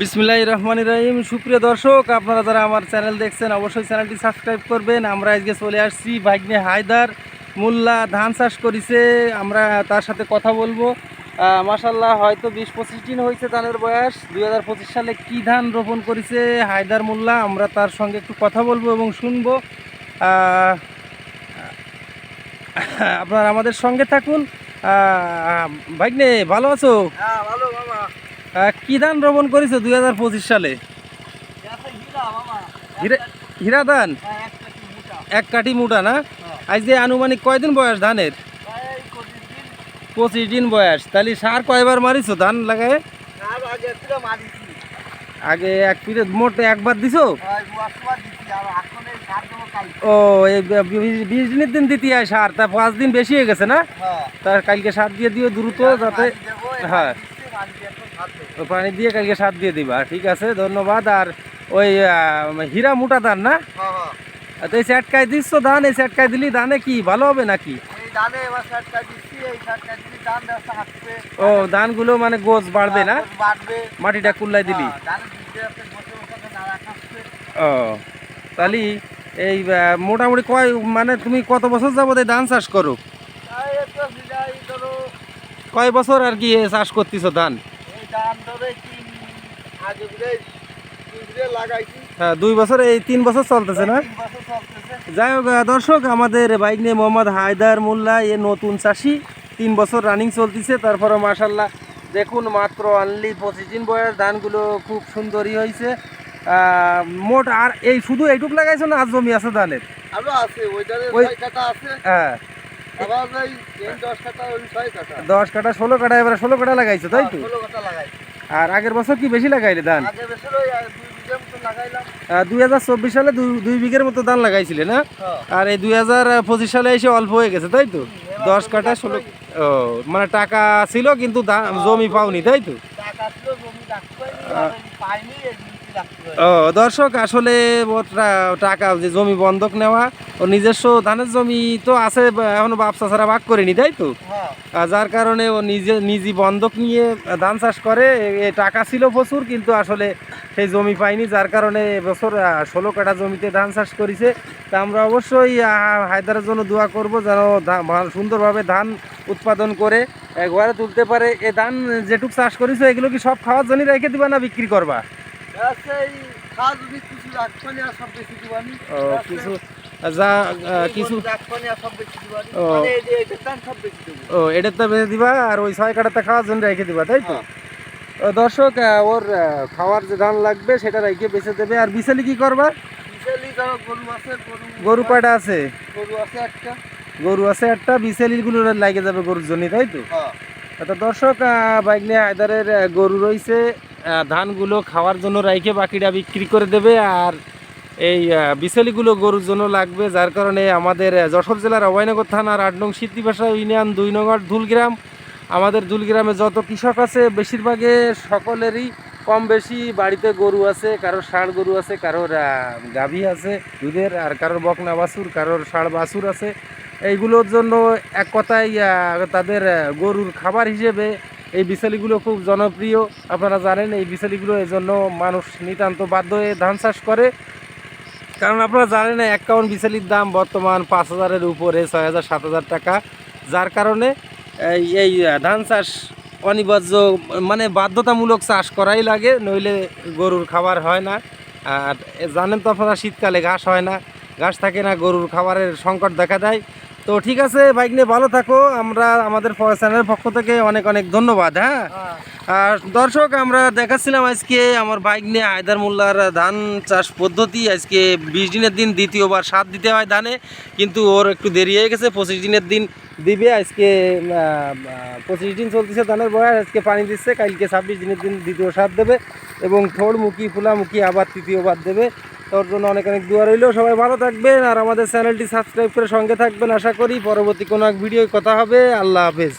বিসমিল্লাহ রহমান রহিম। সুপ্রিয় দর্শক আপনারা যারা আমার চ্যানেল দেখছেন অবশ্যই চ্যানেলটি সাবস্ক্রাইব করবেন। আমরা আজকে চলে আসছি ভাগ্নে হায়দার মোল্লা ধান চাষ করেছে। আমরা তার সাথে কথা বলব। মাসাল্লাহ হয়তো বিশ পঁচিশ দিন হয়েছে ধানের বয়স। দুই হাজার পঁচিশ সালে কী ধান রোপণ করেছে হায়দার মোল্লা? আমরা তার সঙ্গে একটু কথা বলব এবং শুনব। আপনারা আমাদের সঙ্গে থাকুন। ভাগ্নে ভালো আছো? হ্যাঁ ভালো আহ, কি ধান রোপণ করেছ দুই হাজার পঁচিশ সালে? হীরা হিরা ধান হ্যাঁ এক কাঠি মুটা না? হ্যাঁ আজ যে আনুমানিক কয়দিন বয়স ধানের? পঁচিশ দিন বয়স। তাহলে সার কয়বার মারিছো ধান লাগায়? আগে এক পিঠে মোট একবার দিছো? ও এই বিশ দিনের দিন দিতে হয় সার তা পাঁচ দিন বেশি হয়ে গেছে না? তা কালকে সার দিয়ে দিও দ্রুত যাতে হ্যাঁ। পানি দিয়ে কালকে সার দিয়ে দিবা। ঠিক আছে ধন্যবাদ। আর ওই হীরা মোটা ধান না? হ্যাঁ হ্যাঁ। তো এই স্যাটকায় দিচ্ছ ধান এই স্যাটকায় দিলি ধানে কি ভালো হবে নাকি? ও ধানগুলো মানে গোছ বাড়বে না? মাটিটা কুল্লাই দিলি? হ্যাঁ, ও তাহলে এই মোটামুটি কয় মানে তুমি কত বছর যাব এই ধান চাষ করো? কয় বছর আর কি চাষ করতেছো ধান? হ্যাঁ দুই বছর এই তিন বছর চলতেছে না? যাই হোক দর্শক আমাদের বাইক নিয়ে মোহাম্মদ হায়দার মোল্লা এ নতুন চাষি। তিন বছর রানিং চলতেছে তারপরে মাসাল্লাহ দেখুন মাত্র অনলি পঁচিশ দিন বয়স ধানগুলো খুব সুন্দরই হয়েছে। মোট আর এই শুধু এইটুক লাগাইছো না আর জমি আছে ধানের? হ্যাঁ। দশ কাটা দশ ষোলো কাটা এবারে ষোলো কাটা লাগাইছো তাই তো? হ্যাঁ, আর আগের বছর কি বেশি লাগাইলে ধান? দুই হাজার চব্বিশ সালে দুই- বিঘের মতো ধান লাগাইছিলে না? হ্যাঁ। আর এই দুই হাজার পঁচিশ সালে এসে অল্প হয়ে গেছে তাই তো? দশ কাটা ষোলো ও মানে টাকা ছিল কিন্তু জমি পাওনি তাই তো? ও দর্শক আসলে টাকা যে জমি বন্ধক নেওয়া ও নিজস্ব ধানের জমি তো আছে এখনও ব্যবসা ছাড়া ভাগ করেনি তাই তো? হ্যাঁ। যার কারণে ও নিজে নিজে বন্ধক নিয়ে ধান চাষ করে টাকা ছিল প্রচুর কিন্তু আসলে সেই জমি পাইনি যার কারণে এবছর ষোলো কাটা জমিতে ধান চাষ করেছে। তা আমরা অবশ্যই হায়দারের জন্য দোয়া করব যেন সুন্দরভাবে ধান উৎপাদন করে ঘরে তুলতে পারে। এ ধান যেটুক চাষ করেছ এগুলো কি সব খাওয়ার জন্য রেখে দিবা না বিক্রি করবা? কিছু যা কিছু ও। মানে বেঁধে দিবা। আর ওই ছয় কাটাতে খাওয়ার জন্য রেখে দিবা তাই তো? হ্যাঁ। দর্শক ওর খাওয়ার যে ধান লাগবে সেটা রেখে বেঁচে দেবে। আর বিশালি কি করবা? গরু আছে গরু গরু কয়টা আছে? গরু আছে একটা। গরু আছে একটা লাগে যাবে গরুর জন্য তাই তো? হ্যাঁ। তো দর্শক বাইক নিয়ে আয়দারের গরু রয়েছে ধানগুলো খাওয়ার জন্য রাইখে বাকিটা বিক্রি করে দেবে আর এই আহ, বিশালিগুলো গরুর জন্য লাগবে যার কারণে আমাদের যশোর জেলার অভয়নগর থানার আট নং সিদ্ধিপাশা ইউনিয়ন দুই নগর ধুলগ্রাম আমাদের দুলগ্রামে যত কৃষক আছে বেশিরভাগে সকলেরই কম বেশি বাড়িতে গরু আছে কারোর ষাঁড় গরু আছে কারোর গাভী আছে দুধের আর কারোর বকনা বাছুর কারোর ষাঁড় বাছুর আছে। এইগুলোর জন্য এক কথায় তাদের গরুর খাবার হিসেবে এই বিশালিগুলো খুব জনপ্রিয়। আপনারা জানেন এই বিশালিগুলো এই জন্য মানুষ নিতান্ত বাধ্য হয়ে ধান চাষ করে। কারণ আপনারা জানেন এক কাউন বিশালির দাম বর্তমান পাঁচ হাজারের উপরে, ছয় হাজার, সাত হাজার টাকা। যার কারণে এই ধান চাষ অনিবার্য মানে বাধ্যতামূলক চাষ করাই লাগে, নইলে গরুর খাবার হয় না। আর জানেন তো আপনারা, শীতকালে ঘাস হয় না। ঘাস থাকে না, গরুর খাবারের সংকট দেখা দেয়। তো ঠিক আছে বাইক নিয়ে ভালো থাকো। আমরা আমাদের চ্যানেলের পক্ষ থেকে অনেক অনেক ধন্যবাদ হ্যাঁ? হ্যাঁ। আর দর্শক আমরা দেখাচ্ছিলাম আজকে আমার বাইক নিয়ে হায়দার মোল্লার ধান চাষ পদ্ধতি। আজকে বিশ দিনের দিন দ্বিতীয়বার সাত দিতে হয় ধানে কিন্তু ওর একটু দেরি হয়ে গেছে পঁচিশ দিনের দিন দিবে। আজকে পঁচিশ দিন চলতেছে ধানের বয়স আজকে পানি দিচ্ছে কালকে ছাব্বিশ দিনের দিন দ্বিতীয় সাত দেবে এবং থোড়মুখী ফুলামুখী আবার তৃতীয়বার দেবে। তোর জন্য অনেক অনেক দোয়া রইল। সবাই ভালো থাকবেন আর আমাদের চ্যানেলটি সাবস্ক্রাইব করে সঙ্গে থাকবেন। আশা করি পরবর্তী কোনো এক ভিডিও কথা হবে। আল্লাহ হাফেজ।